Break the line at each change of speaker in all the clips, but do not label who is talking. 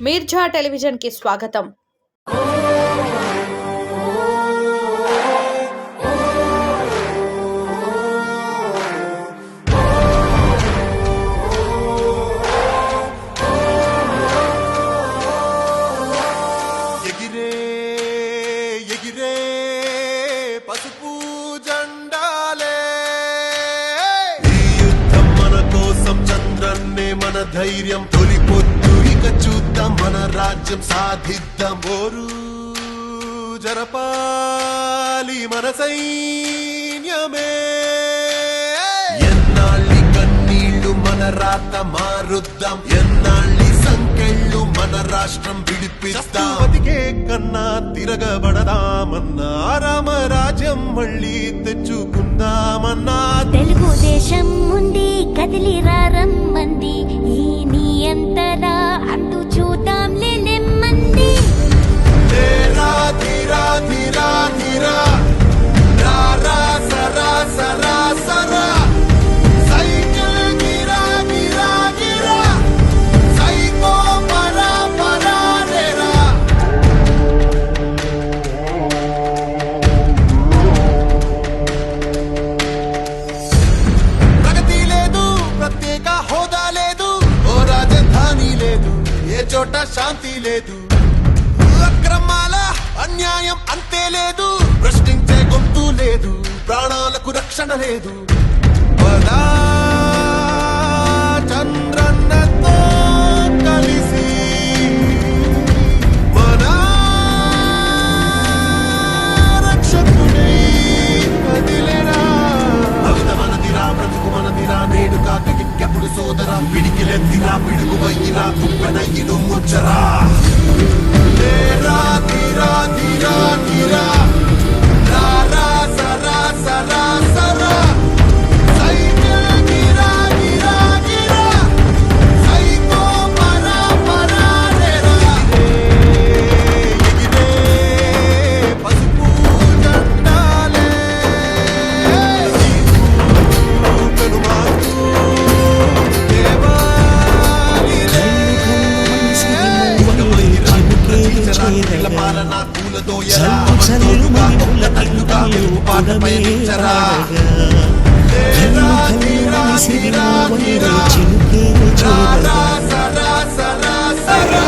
మీర్జా టెలివిజన్కి స్వాగతం
ధైర్యం తొలి పొద్దు ఇక చూద్దాం మన రాజ్యం సాధిద్దాం. ఓరు జరపాలి మన సైన్యమే. ఎన్నాళ్ళి కన్నీళ్ళు మన రాత మారుద్దాం. ఎన్నాళ్ళి మన రాష్ట్రం విడిపిస్తాం. బతికే కన్నా తిరగబడదామన్నా రామరాజ్యం మళ్ళీ తెచ్చుకుందామన్నా.
తెలుగుదేశం ఉంది కదిలి రమ్మంది ఈ నీ అంతలా అంటూ చూద్దాంలే నెమ్మంది.
తేరా ధీరా ధీరా రా రా సరా సరా సరా పిడికిలెత్తిరా పిడుగు వయ్యిరా తుప్పెనయ్యిను ముచ్చరా తేరా తీరా తీరా తీరా పాలన మెరుపు పాటపై నిచ్చరా తేరా తీరా తీరా తీరా రా రా సరా సరా సరా.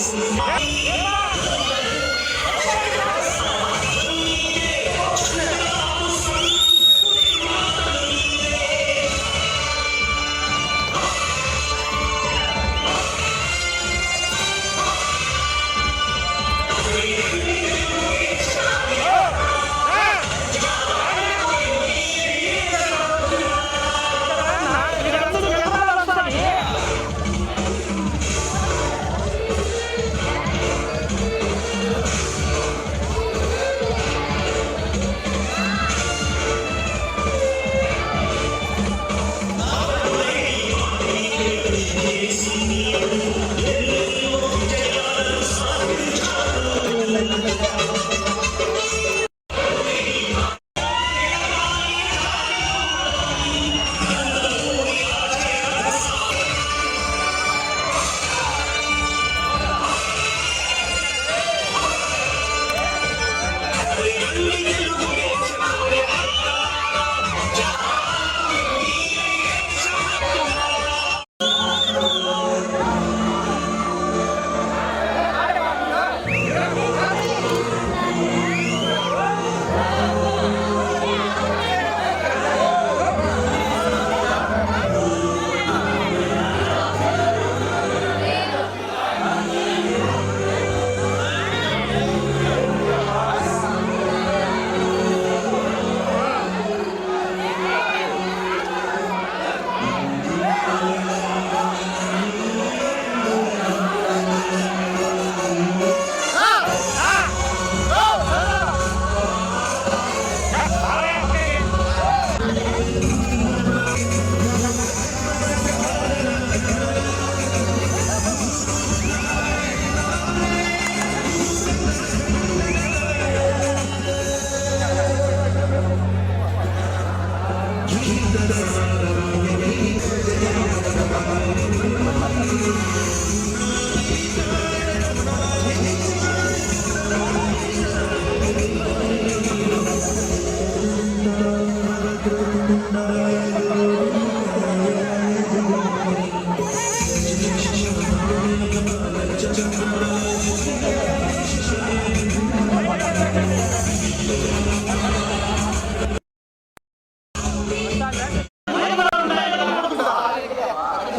Yes.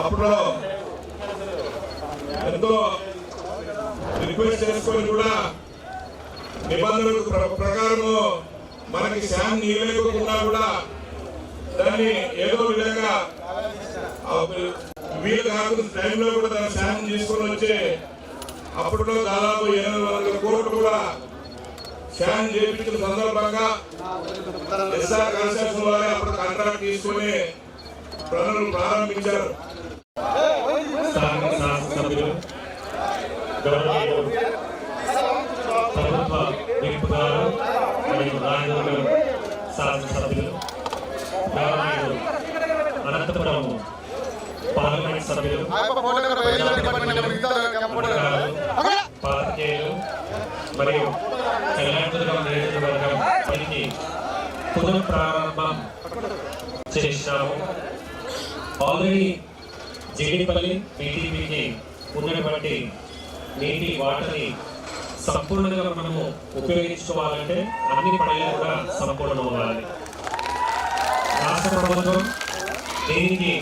అప్పుడు ఎంతో రిక్వెస్ట్ చేసుకొని కూడా నిబంధనల ప్ర- ప్రకారము మనకి శాన్ నీయలేకుండా కూడా దాన్ని ఏదో విధంగా ఆ వీలు కాకుండా టైంలో కూడా దాన్ని శాన్ తీసుకొని వచ్చే అప్పట్లో దాదాపు ఎనిమిది వందల కోట్లు కూడా శాన్ చేయించిన సందర్భంగా ఎస్ఆర్ కన్స్ట్రక్షన్ వారే అప్పుడు కాంట్రాక్ట్ తీసుకుని పనులు ప్రారంభించారు.
స్థానిక శాసనసభ్యులు అనంతపురం పార్లమెంట్ సభ్యులు పాత్రికేయులు మరియు కళ్యాణదుర్గం నియోజకవర్గం పనికి పునః ప్రారంభం చేసినాము ఆల్రెడీ జేడిపల్లి పీటీపీకి ఉన్నటువంటి నీటి వాటర్ని సంపూర్ణంగా మనము ఉపయోగించుకోవాలంటే అన్ని పనులు కూడా సంపూర్ణం అవ్వాలి రాష్ట్ర ప్రభుత్వం దీనికి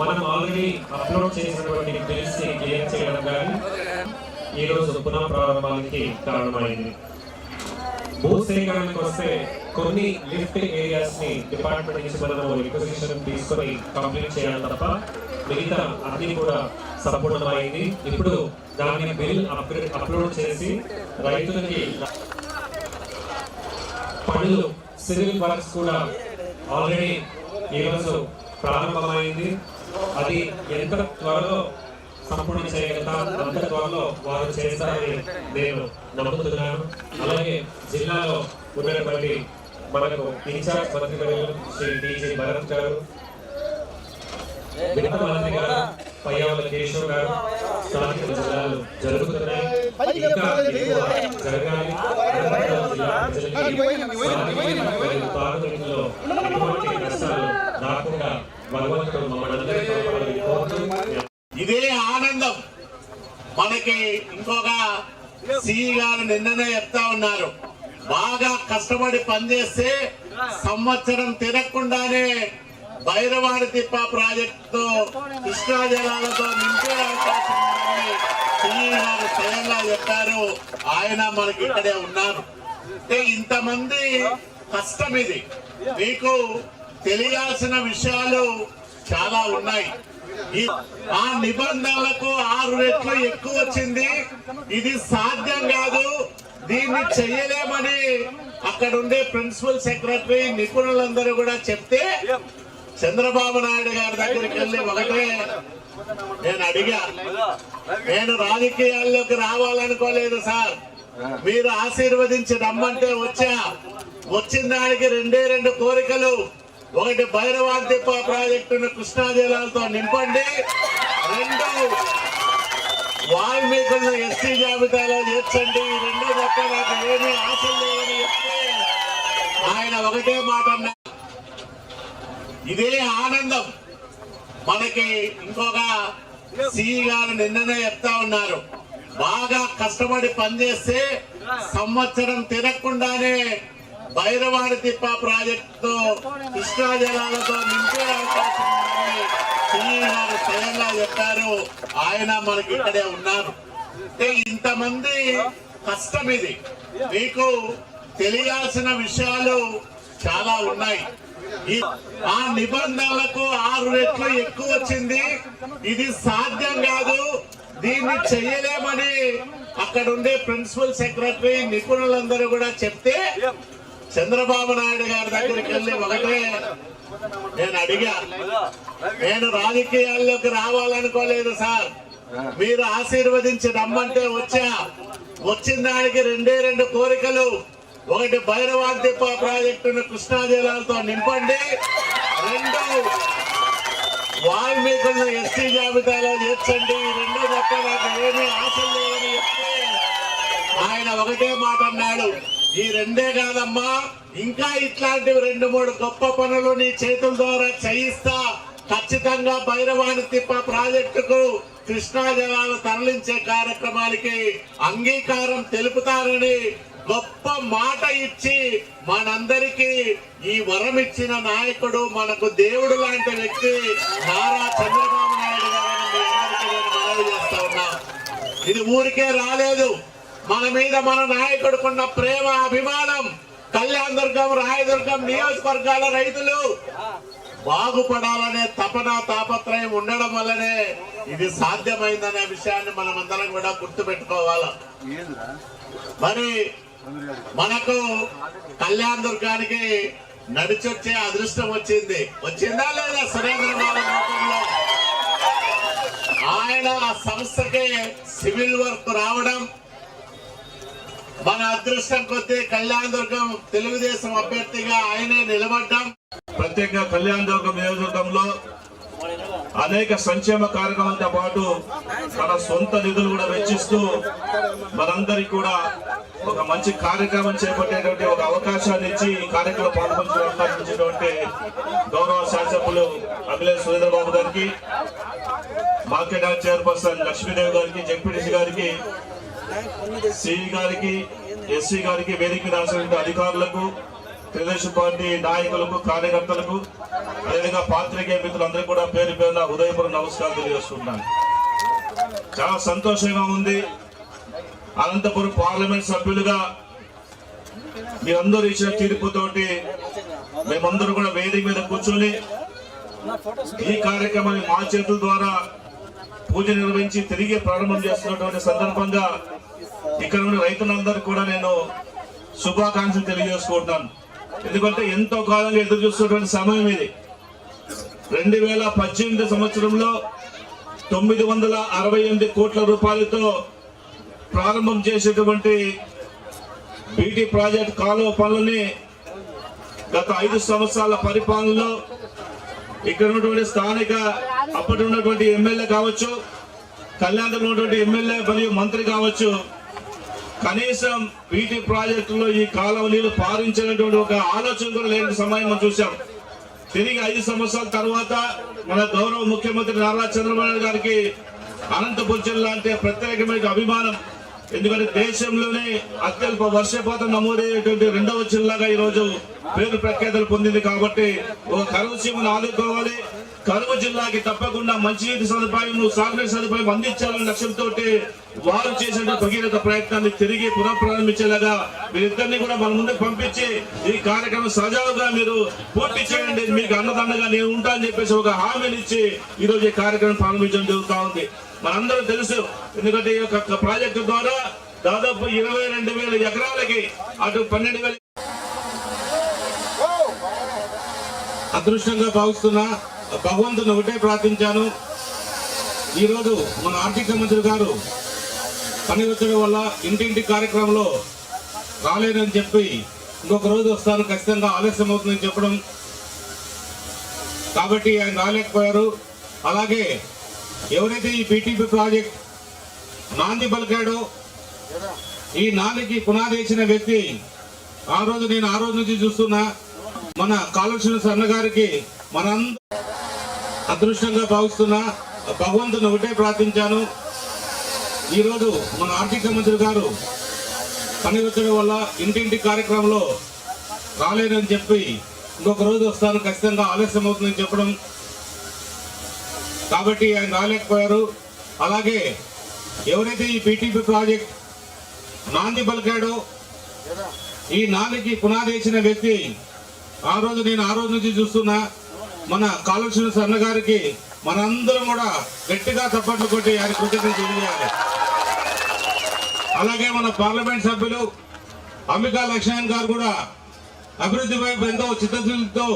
మనం ఆల్రెడీ అప్లోడ్ చేసినటువంటి బిల్స్ని క్లియర్ చేయడం కానీ ఈ రోజు పునః ప్రారంభానికి కారణమైంది. భూసేకరణకు వస్తే కొన్ని లిఫ్ట్ ఏరియాస్ని డిపార్ట్మెంట్ నుంచి మనం రిక్వజిషన్ తీసుకొని కంప్లీట్ చేయాలి తప్ప మిగతా అన్ని కూడా సంపూర్ణమైంది. ఇప్పుడు దాన్ని బిల్ అప్గ్రేడ్ అప్లోడ్ చేసి రైతులకి పనులు సివిల్ వర్క్స్ కూడా ఆల్రెడీ ఈరోజు ప్రారంభమైంది. అది ఎంత త్వరలో సంపూర్ణ చేయగలుగుతాం అంత త్వరలో వారు చేస్తారని నేను నమ్ముతున్నాను. అలాగే జిల్లాలో ఉన్నటువంటి మనకు ఇన్ఛార్జ్ మంత్రి శ్రీ టీజీ భరత్ గారు విత్త మంత్రి గారు పయ్యావుల కేశవ్ గారు స్థానిక జిల్లాలు జరుగుతున్నాయి. ఇంకా జరగాలి. జిల్లా ప్రజలకి సాగునీరు ఎటువంటి నష్టాలు రాకుండా భగవంతుడు మమ్మల్ని
ఇదే ఆనందం. మనకి ఇంకొక సిఈ గారు నిన్ననే చెప్తా ఉన్నారు. బాగా కష్టపడి పనిచేస్తే సంవత్సరం తిరగకుండానే భైరవాడి తిప్ప ప్రాజెక్టుతో కృష్ణా జలాలతో నింపే అవకాశం సిఈ గారు స్వయంగా చెప్పారు. ఆయన మనకి ఇక్కడే ఉన్నారు. అంటే ఇంతమంది కష్టం ఇది. మీకు తెలియాల్సిన విషయాలు చాలా ఉన్నాయి. ఈ- ఆ నిబంధనలకు ఆరు రెట్లు ఎక్కువ వచ్చింది. ఇది సాధ్యం కాదు. దీన్ని చెయ్యలేమని అక్కడ ఉండే ప్రిన్సిపల్ సెక్రటరీ నిపుణులందరూ కూడా చెప్తే చంద్రబాబు నాయుడు గారి దగ్గరికి వెళ్ళి ఒకటే నేను అడిగా. నేను రాజకీయాల్లోకి రావాలనుకోలేదు సార్. మీరు ఆశీర్వదించి రమ్మంటే వచ్చా. వచ్చిన దానికి రెండే రెండు కోరికలు. ఒకటి భైరవాదిప్ప ప్రాజెక్టును కృష్ణా జలాలతో నింపండి. రెండు వాల్మీకులను ఎస్టీ జాబితాలో చేర్చండి. ఈ రెండు తప్ప నాకు ఏమీ ఆశలు లేవని చెప్తే ఆయన ఒకటే మాట అన్నా ఇదే ఆనందం. మనకి ఇంకొక సిఈ గారు నిన్ననే చెప్తా ఉన్నారు. బాగా కష్టపడి పనిచేస్తే సంవత్సరం తినకుండానే భైరవాడి తిప్ప ప్రాజెక్టుతో కృష్ణా జలాలతో నింపే అవకాశం గారు స్వయంగా చెప్పారు. ఆయన మనకి ఇక్కడే ఉన్నారు. అంటే ఇంతమంది కష్టం ఇది. మీకు తెలియాల్సిన విషయాలు చాలా ఉన్నాయి. ఈ- ఆ నిబంధనలకు ఆరు రెట్లు ఎక్కువ వచ్చింది. ఇది సాధ్యం కాదు. దీన్ని చెయ్యలేమని అక్కడ ఉండే ప్రిన్సిపల్ సెక్రటరీ నిపుణులందరూ కూడా చెప్తే చంద్రబాబు నాయుడు గారి దగ్గరికి వెళ్ళి ఒకటే నేను అడిగా. నేను రాజకీయాల్లోకి రావాలనుకోలేదు సార్. మీరు ఆశీర్వదించి రమ్మంటే వచ్చా. వచ్చిన దానికి రెండే రెండు కోరికలు. ఒకటి భైరవాంతిప్ప ప్రాజెక్టును కృష్ణా జలాలతో నింపండి. రెండు వాల్మీకులను ఎస్టీ జాబితాలో చేర్చండి. రెండు తప్ప నాకు ఏమీ ఆశలు చెప్తే ఆయన ఒకటే మాట అన్నాడు. ఈ రెండే కాదమ్మా. ఇంకా ఇట్లాంటివి రెండు మూడు గొప్ప పనులు నీ చేతుల ద్వారా చేయిస్తా. ఖచ్చితంగా భైరవాణి తిప్ప ప్రాజెక్టుకు కృష్ణా జలాలు తరలించే కార్యక్రమానికి అంగీకారం తెలుపుతారని గొప్ప మాట ఇచ్చి మనందరికీ ఈ వరం ఇచ్చిన నాయకుడు మనకు దేవుడు లాంటి వ్యక్తి నారా చంద్రబాబు నాయుడు గారు చేస్తా ఉన్నా. ఇది ఊరికే రాలేదు. మన మీద మన నాయకుడుకున్న ప్రేమ అభిమానం కళ్యాణ్ దుర్గం రాయదుర్గం నియోజకవర్గాల రైతులు బాగుపడాలనే తపన తాపత్రయం ఉండడం వల్లనే ఇది సాధ్యమైందనే విషయాన్ని మనం అందరం కూడా గుర్తు పెట్టుకోవాలి మరి మనకు కళ్యాణ్ దుర్గానికి నడిచొచ్చే అదృష్టం వచ్చింది. వచ్చిందా లేదా సురేంద్రబాబు ఆయన ఆ సంస్థకి సివిల్ వర్క్ రావడం మన అదృష్టం కొద్దీ కళ్యాణ్ దుర్గం తెలుగుదేశం అభ్యర్థిగా ఆయనే నిలబడ్డం.
ప్రత్యేకంగా కళ్యాణ దుర్గం నియోజకవర్గంలో అనేక సంక్షేమ కార్యక్రమాలతో పాటు తన సొంత నిధులు కూడా వెచ్చిస్తూ మనందరికీ కూడా ఒక మంచి కార్యక్రమం చేపట్టేటువంటి ఒక అవకాశాన్ని ఇచ్చి ఈ కార్యక్రమం పాల్గొంచిన గౌరవ శాసకులు అఖిలేష్ సురేంద్రబాబు గారికి మార్కెట్ చైర్పర్సన్ లక్ష్మీదేవి గారికి జెడ్పీటీసీ గారికి సిఈ గారికి ఎస్సీ గారికి వేదిక రాసినటువంటి అధికారులకు తెలుగుదేశం పార్టీ నాయకులకు కార్యకర్తలకు అదేవిధంగా పాత్రికేయ మిత్రులందరికీ కూడా పేరు పేరున ఉదయపురం నమస్కారం తెలియజేస్తున్నాను. చాలా సంతోషంగా ఉంది. అనంతపురం పార్లమెంట్ సభ్యులుగా మీరందరూ ఇచ్చిన తీర్పుతోటి మేమందరూ కూడా వేదిక మీద కూర్చొని ఈ కార్యక్రమాన్ని మా చేతుల ద్వారా పూజ నిర్వహించి తిరిగి ప్రారంభం చేస్తున్నటువంటి సందర్భంగా ఇక్కడ ఉన్న రైతులందరూ కూడా నేను శుభాకాంక్షలు తెలియజేసుకుంటున్నాను. ఎందుకంటే ఎంతో కాలంగా ఎదురు చూస్తున్నటువంటి సమయం ఇది. రెండు వేల పద్దెనిమిది సంవత్సరంలో తొమ్మిది వందల అరవై ఎనిమిది కోట్ల రూపాయలతో ప్రారంభం చేసేటువంటి బీటీ ప్రాజెక్ట్ కాలువ పనులని గత ఐదు సంవత్సరాల పరిపాలనలో ఇక్కడ ఉన్నటువంటి స్థానిక అప్పటి ఉన్నటువంటి ఎమ్మెల్యే కావచ్చు కళ్యాణంలో ఉన్నటువంటి ఎమ్మెల్యే మరియు మంత్రి కావచ్చు కనీసం బీటీ ప్రాజెక్టులో ఈ కాలువ నీళ్ళు పారించినటువంటి ఒక ఆలోచన కూడా లేని సమయం మనం చూసాం తిరిగి ఐదు సంవత్సరాల తర్వాత మన గౌరవ ముఖ్యమంత్రి నారా చంద్రబాబు గారికి అనంతపురం జిల్లా అంటే ప్రత్యేకమైన అభిమానం. ఎందుకంటే దేశంలోనే అత్యల్ప వర్షపాతం నమోదయ్యేటువంటి రెండవ జిల్లాగా ఈరోజు పేరు ప్రఖ్యాతలు పొందింది కాబట్టి ఒక కరువు సీమను ఆదుకోవాలి. కరువు జిల్లాకి తప్పకుండా మంచినీటి సదుపాయం సాగునీటి సదుపాయం అందించాలనే లక్ష్యంతో వారు చేసిన భగీరథ ప్రయత్నాన్ని తిరిగి పునఃప్రారంభించేలాగా వీరిద్దరిని కూడా మన ముందుకు పంపించి ఈ కార్యక్రమం సజావుగా మీరు పూర్తి చేయండి. మీకు అన్నదండగా నేను ఉంటా అని చెప్పేసి ఒక హామీని ఇచ్చి ఈ రోజు ఈ కార్యక్రమం ప్రారంభించడం జరుగుతా ఉంది. మనందరూ తెలుసు ఎందుకంటే ఈ యొక్క ప్రాజెక్టు ద్వారా దాదాపు ఇరవై రెండు వేల ఎకరాలకి అటు పన్నెండు వేల అదృష్టంగా భావిస్తున్నా. భగవంతుని ఒకటే ప్రార్థించాను. ఈరోజు మన ఆర్థిక మంత్రి గారు పని ఒత్తిడి వల్ల ఇంటింటి కార్యక్రమంలో రాలేనని చెప్పి ఇంకొక రోజు వస్తాను. ఖచ్చితంగా ఆలస్యం అవుతుందని చెప్పడం. కాబట్టి ఆయన రాలేకపోయారు. అలాగే ఎవరైతే ఈ బీటీపీ ప్రాజెక్ట్ నాంది పలికాడో ఈ నాందికి పునాదేసిన వ్యక్తి ఆ రోజు నేను ఆ రోజు నుంచి చూస్తున్నా. మన కాలుష్య సన్న గారికి అదృష్టంగా భావిస్తున్నా భగవంతుని ఒకటే ప్రార్థించాను. ఈరోజు మన ఆర్థిక మంత్రి గారు పని ఒత్తిడి వల్ల ఇంటింటి కార్యక్రమంలో రాలేదని చెప్పి ఇంకొక రోజు వస్తాను. ఖచ్చితంగా ఆలస్యం అవుతుందని చెప్పడం. కాబట్టి ఆయన రాలేకపోయారు. అలాగే ఎవరైతే ఈ పీటీపీ ప్రాజెక్ట్ నాంది పలికాడో ఈ నాందికి పునాది వేసిన వ్యక్తి ఆ రోజు నేను ఆ రోజు నుంచి చూస్తున్నా. మన కాలుష్య సన్న గారికి మనందరం కూడా గట్టిగా చప్పట్లు కొట్టి ఆయన కృతజ్ఞత తెలియజేయాలి. అలాగే మన పార్లమెంట్ సభ్యులు అంబికా లక్ష్మణ్ గారు కూడా అభివృద్ధి వైపు ఎంతో చిత్తశుద్ధితో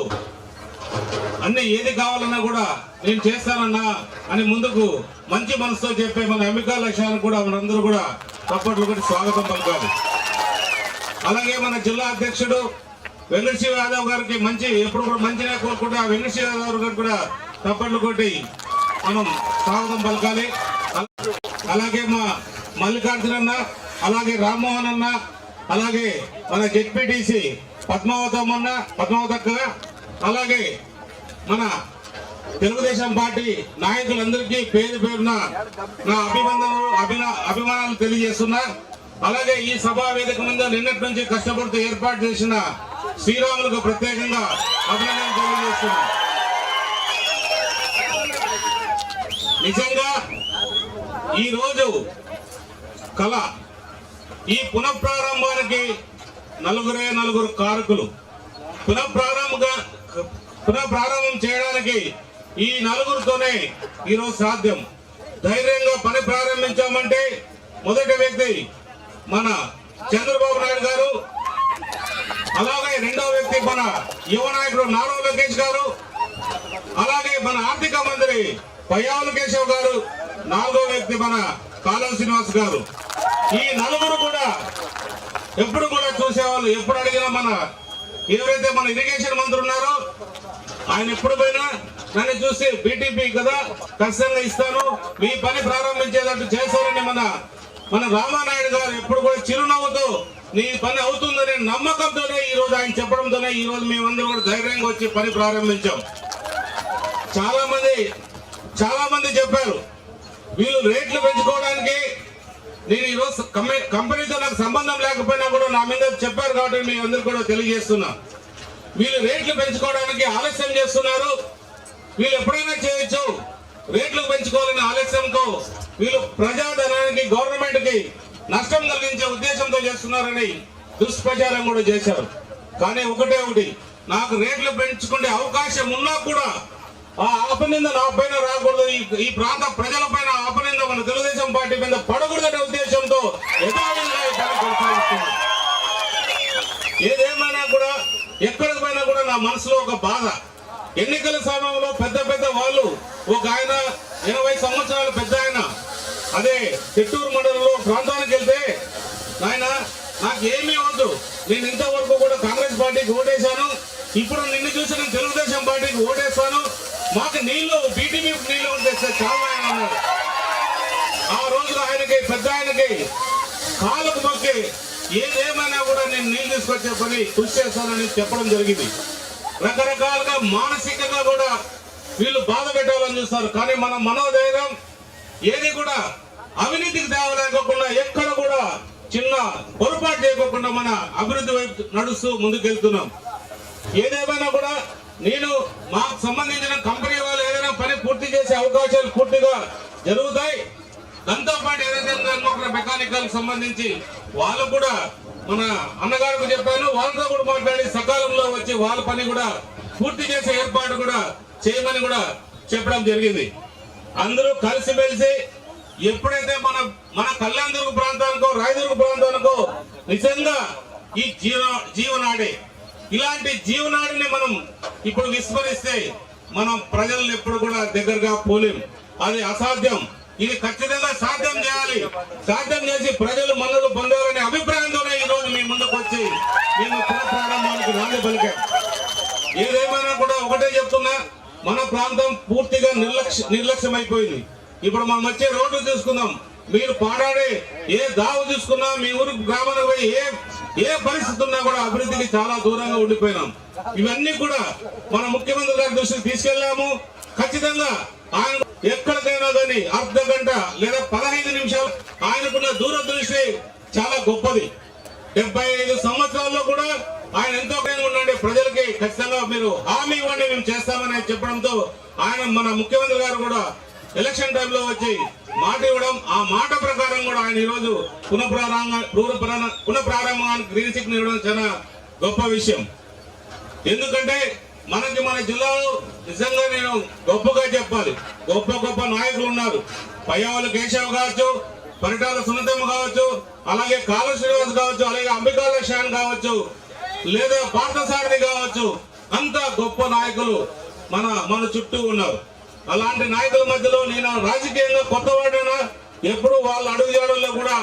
అన్ని ఏది కావాలన్నా కూడా నేను చేస్తానన్నా అని ముందుకు మంచి మనసుతో చెప్పే మన అంబికా లక్ష్యాన్ని కూడా మనందరూ కూడా చప్పట్లు కొట్టి స్వాగతం పలకాలి.
అలాగే మన జిల్లా అధ్యక్షుడు వెంకటశివ యాదవ్ గారికి మంచి ఎప్పుడు కూడా మంచిగా కోరుకుంటే ఆ వెంకటశివ యాదవ్ గారికి కూడా తప్పట్లు కొట్టి మనం స్వాగతం పలకాలి. అలాగే మా మల్లికార్జున అన్న అలాగే రామ్మోహన్ అన్న అలాగే మన జెడ్పీటీసీ పద్మావతం అన్న పద్మావతక్క అలాగే మన తెలుగుదేశం పార్టీ నాయకులందరికీ పేరు పేరున నా అభినందనలు అభిన అభిమానాలు తెలియజేస్తున్నా. అలాగే ఈ సభా వేదిక మీద నిన్నటి నుంచి కష్టపడుతూ ఏర్పాటు చేసిన శ్రీరాములకు ప్రత్యేకంగా అభినందనలు తెలియజేస్తున్నాను నిజంగా ఈ రోజు కళ ఈ పునఃప్రారంభానికి నలుగురే నలుగురు కారకులు. పునఃప్రారంభంగా పునఃప్రారంభం చేయడానికి ఈ నలుగురితోనే ఈరోజు సాధ్యం. ధైర్యంగా పని ప్రారంభించామంటే మొదటి వ్యక్తి మన చంద్రబాబు నాయుడు గారు. అలాగే రెండవ వ్యక్తి మన యువ నాయకుడు నారా లోకేష్ గారు అలాగే మన ఆర్థిక మంత్రి పయ్యావుల కేశవ్ గారు నాలుగో వ్యక్తి మన కాలం శ్రీనివాస్ గారు. ఈ నలుగురు కూడా ఎప్పుడు కూడా చూసేవాళ్ళు ఎప్పుడు అడిగినా మన ఎవరైతే మన ఇరిగేషన్ మంత్రి ఉన్నారో ఆయన ఎప్పుడు పోయినా నన్ను చూసి బీటీపీ కదా ఖచ్చితంగా ఇస్తాను మీ పని ప్రారంభించేటట్టు చేస్తారని మన మన రామానాయుడు గారు ఎప్పుడు కూడా చిరునవ్వుతో నీ పని అవుతుందనే నమ్మకంతోనే ఈ రోజు ఆయన చెప్పడంతోనే ఈ రోజు మేమందరం కూడా ధైర్యంగా వచ్చి పని ప్రారంభించాం. చాలా మంది చాలా మంది చెప్పారు వీళ్ళు రేట్లు పెంచుకోవడానికి నేను ఈరోజు కంపెనీతో నాకు సంబంధం లేకపోయినా కూడా నా మీద చెప్పారు కాబట్టి మీ అందరు కూడా తెలియజేస్తున్నా. వీళ్ళు రేట్లు పెంచుకోవడానికి ఆలస్యం చేస్తున్నారు. వీళ్ళు ఎప్పుడైనా చేయొచ్చు. రేట్లు పెంచుకోవాలని ఆలస్యంతో వీళ్ళు ప్రజాధనానికి గవర్నమెంట్కి నష్టం కలిగించే ఉద్దేశంతో చేస్తున్నారని దుష్ప్రచారం కూడా చేశారు. కానీ ఒకటే ఒకటి నాకు రేట్లు పెంచుకునే అవకాశం ఉన్నా కూడా ఆ ఆపనింద నా పైన రాకూడదు. ఈ- ప్రాంత ప్రజల పైన ఆపనింద మన తెలుగుదేశం పార్టీ మీద పడకూడదనే ఉద్దేశంతో ఏదేమైనా కూడా ఎక్కడికి పోయినా కూడా నా మనసులో ఒక బాధ. ఎన్నికల సమయంలో పెద్ద పెద్ద వాళ్ళు ఒక ఆయన ఎనభై సంవత్సరాల పెద్ద ఆయన. అదే చిత్తూరు మండలంలో ప్రాంత నాకు ఏమీ వద్దు నేను ఇంతవరకు కూడా కాంగ్రెస్ పార్టీకి ఓటేశాను. ఇప్పుడు నిన్ను చూసి నేను తెలుగుదేశం పార్టీకి ఓటేస్తాను. మాకు నీళ్ళు బీటీపీ నీళ్ళు ఉంటేస్తే చాలా ఆయన ఆ రోజున ఆయనకి పెద్ద ఆయనకి కాలుకు మొక్కి ఏదేమైనా కూడా నేను నీళ్ళు తీసుకొచ్చే పని కృషి చేస్తానని చెప్పడం జరిగింది. రకరకాలుగా మానసికంగా కూడా వీళ్ళు బాధ పెట్టాలని చూస్తారు. కానీ మన మనోధైర్యం ఏది కూడా అవినీతికి తేవలేకుండా ఎక్కడ కూడా చిన్న పొరపాటు చేయకోకుండా మన అభివృద్ధి వైపు నడుస్తూ ముందుకెళ్తున్నాం. ఏదేమైనా కూడా నేను మాకు సంబంధించిన కంపెనీ వాళ్ళు ఏదైనా పని పూర్తి చేసే అవకాశాలు పూర్తిగా జరుగుతాయి. దాంతో పాటు ఏదైతే మెకానికల్ సంబంధించి వాళ్ళు కూడా మన అన్నగారికి చెప్పాను వాళ్ళతో కూడా మాట్లాడి సకాలంలో వచ్చి వాళ్ళ పని కూడా పూర్తి చేసే ఏర్పాటు కూడా చేయమని కూడా చెప్పడం జరిగింది. అందరూ కలిసిమెలిసి ఎప్పుడైతే మన మన కళ్యాణదుర్గ ప్రాంతానికో రాయదుర్గ ప్రాంతానికో నిజంగా ఈ జీవ జీవనాడే. ఇలాంటి జీవనాడిని మనం ఇప్పుడు విస్మరిస్తే మనం ప్రజలను ఎప్పుడు కూడా దగ్గరగా పోలేం. అది అసాధ్యం. ఇది ఖచ్చితంగా సాధ్యం చేయాలి. సాధ్యం చేసి ప్రజలు మన్నలు పొందాలనే అభిప్రాయంతోనే ఈ రోజు మీ ముందుకు వచ్చి మేము పునఃప్రారంభానికి నాంది పలికాం. ఏదేమైనా కూడా ఒకటే చెప్తున్నా మన ప్రాంతం పూర్తిగా నిర్లక్ష్య నిర్లక్ష్యం అయిపోయింది ఇప్పుడు మనం వచ్చే రోడ్డు చూసుకుందాం. మీరు పాడాడే ఏ దావు చూసుకున్నా మీ ఊరు గ్రామానికి పోయి ఏ ఏ పరిస్థితి ఉన్నా కూడా అభివృద్ధికి చాలా దూరంగా ఉండిపోయినాం. ఇవన్నీ కూడా మన ముఖ్యమంత్రి గారి దృష్టికి తీసుకెళ్ళాము ఖచ్చితంగా ఆయన ఎక్కడికైనా కానీ అర్ధ గంట లేదా పదహైదు నిమిషాలు ఆయనకున్న దూరదృష్టి చాలా గొప్పది. డెబ్బై ఐదు సంవత్సరాల్లో కూడా ఆయన ఎంతో ఉండండి. ప్రజలకి ఖచ్చితంగా మీరు హామీ ఇవ్వండి మేము చేస్తామని చెప్పడంతో ఆయన మన ముఖ్యమంత్రి గారు కూడా ఎలక్షన్ టైంలో వచ్చి మాట ఇవ్వడం ఆ మాట ప్రకారం కూడా ఆయన ఈరోజు పునఃప్రారంభ పునఃప్రారంభానికి గ్రీన్ సిగ్నల్ ఇవ్వడం చాలా గొప్ప విషయం. ఎందుకంటే మనకి మన జిల్లాలో నిజంగా నేను గొప్పగా చెప్పాలి. గొప్ప గొప్ప నాయకులు ఉన్నారు. పయ్యవాళ్ళు కేశవ్ కావచ్చు పరిటాల సునతమ్మ కావచ్చు అలాగే కాల శ్రీనివాస్ కావచ్చు అలాగే అంబికాల షాన్ కావచ్చు లేదా పార్థసారథి కావచ్చు అంత గొప్ప నాయకులు మన మన చుట్టూ ఉన్నారు. అలాంటి నాయకుల మధ్యలో నేను రాజకీయంగా కొత్తవాడైనా? ఎప్పుడు వాళ్ళ అడుగు కూడా